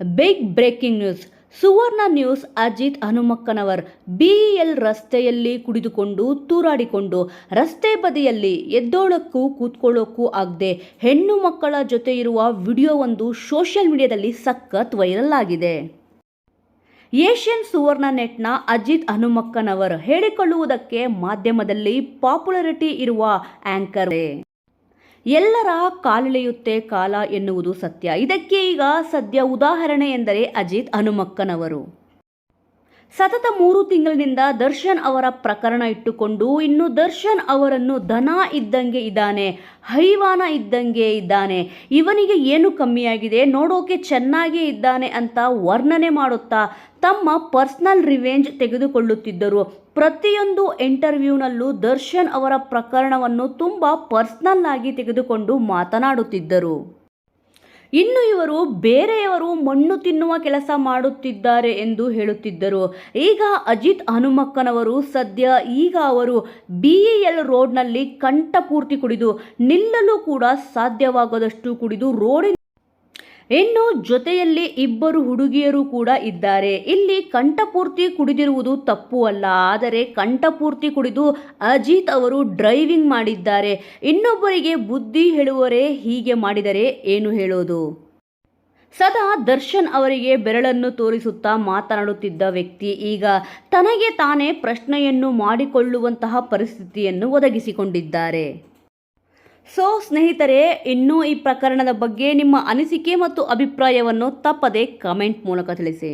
Big breaking news Suvarna news Ajit Hanumakkanavar BEL ರಸ್ತೆಯಲ್ಲಿ ಕುಡಿದುಕೊಂಡು ತೂರಾಡಿಕೊಂಡು ರಸ್ತೆ ಬದಿಯಲ್ಲಿ ಎದ್ದೋಳಕ್ಕೂ ಕೂತ್ಕೊಳ್ಳೋಕ್ಕೂ ಆಗದೆ ಹೆಣ್ಣು ಮಕ್ಕಳ ಜೊತೆ ಇರುವ ವಿಡಿಯೋವೊಂದು ಸೋಷಿಯಲ್ ಮೀಡಿಯಾದಲ್ಲಿ ಸಖತ್ ವೈರಲ್ ಆಗಿದೆ. ಏಷ್ಯನ್ ಸುವರ್ಣ ನೆಟ್ನ ಅಜಿತ್ ಹನುಮಕ್ಕನವರ್ ಹೇಳಿಕೊಳ್ಳುವುದಕ್ಕೆ ಮಾಧ್ಯಮದಲ್ಲಿ ಪಾಪ್ಯುಲರಿಟಿ ಇರುವ ಆಂಕರ್. ಎಲ್ಲರ ಕಾಲೆಳೆಯುತ್ತೆ ಕಾಲ ಎನ್ನುವುದು ಸತ್ಯ. ಇದಕ್ಕೆ ಈಗ ಸದ್ಯ ಉದಾಹರಣೆ ಎಂದರೆ ಅಜಿತ್ ಹನುಮಕ್ಕನವರು. ಸತತ ಮೂರು ತಿಂಗಳಿನಿಂದ ದರ್ಶನ್ ಅವರ ಪ್ರಕರಣ ಇಟ್ಟುಕೊಂಡು ಇನ್ನು ದರ್ಶನ್ ಅವರನ್ನು ದನ ಇದ್ದಂಗೆ ಇದ್ದಾನೆ, ಹೈವಾನ ಇದ್ದಂಗೆ ಇದ್ದಾನೆ. ಇವನಿಗೆ ಏನು ಕಮ್ಮಿಯಾಗಿದೆ? ನೋಡೋಕೆ ಚೆನ್ನಾಗೇ ಇದ್ದಾನೆ ಅಂತ ವರ್ಣನೆ ಮಾಡುತ್ತಾ ತಮ್ಮ ಪರ್ಸ್ನಲ್ ರಿವೆಂಜ್ ತೆಗೆದುಕೊಳ್ಳುತ್ತಿದ್ದರು. ಪ್ರತಿಯೊಂದು ಇಂಟರ್ವ್ಯೂನಲ್ಲೂ ದರ್ಶನ್ ಅವರ ಪ್ರಕರಣವನ್ನು ತುಂಬ ಪರ್ಸ್ನಲ್ ಆಗಿ ತೆಗೆದುಕೊಂಡು ಮಾತನಾಡುತ್ತಿದ್ದರು. ಇನ್ನು ಇವರು ಬೇರೆಯವರು ಮಣ್ಣು ತಿನ್ನುವ ಕೆಲಸ ಮಾಡುತ್ತಿದ್ದಾರೆ ಎಂದು ಹೇಳುತ್ತಿದ್ದರು. ಈಗ ಅಜಿತ್ ಹನುಮಕ್ಕನವರು ಸದ್ಯ ಈಗ ಅವರು ಬಿ ಎಲ್ ರೋಡ್ನಲ್ಲಿ ಕಂಠಪೂರ್ತಿ ಕುಡಿದು ನಿಲ್ಲಲು ಕೂಡ ಸಾಧ್ಯವಾಗದಷ್ಟು ಕುಡಿದು ರೋಡಿನ ಇನ್ನು ಜೊತೆಯಲ್ಲಿ ಇಬ್ಬರು ಹುಡುಗಿಯರು ಕೂಡ ಇದ್ದಾರೆ. ಇಲ್ಲಿ ಕಂಠಪೂರ್ತಿ ಕುಡಿದಿರುವುದು ತಪ್ಪು ಅಲ್ಲ. ಆದರೆ ಕಂಠಪೂರ್ತಿ ಕುಡಿದು ಅಜಿತ್ ಅವರು ಡ್ರೈವಿಂಗ್ ಮಾಡಿದ್ದಾರೆ. ಇನ್ನೊಬ್ಬರಿಗೆ ಬುದ್ಧಿ ಹೇಳುವರೇ ಹೀಗೆ ಮಾಡಿದರೆ ಏನು ಹೇಳೋದು? ಸದಾ ದರ್ಶನ್ ಅವರಿಗೆ ಬೆರಳನ್ನು ತೋರಿಸುತ್ತಾ ಮಾತನಾಡುತ್ತಿದ್ದ ವ್ಯಕ್ತಿ ಈಗ ತನಗೆ ತಾನೇ ಪ್ರಶ್ನೆಯನ್ನು ಮಾಡಿಕೊಳ್ಳುವಂತಹ ಪರಿಸ್ಥಿತಿಯನ್ನು ಒದಗಿಸಿಕೊಂಡಿದ್ದಾರೆ. ಸೊ ಸ್ನೇಹಿತರೆ ಇನ್ನೂ ಈ ಪ್ರಕರಣದ ಬಗ್ಗೆ ನಿಮ್ಮ ಅನಿಸಿಕೆ ಮತ್ತು ಅಭಿಪ್ರಾಯವನ್ನು ತಪ್ಪದೆ ಕಮೆಂಟ್ ಮೂಲಕ ತಿಳಿಸಿ.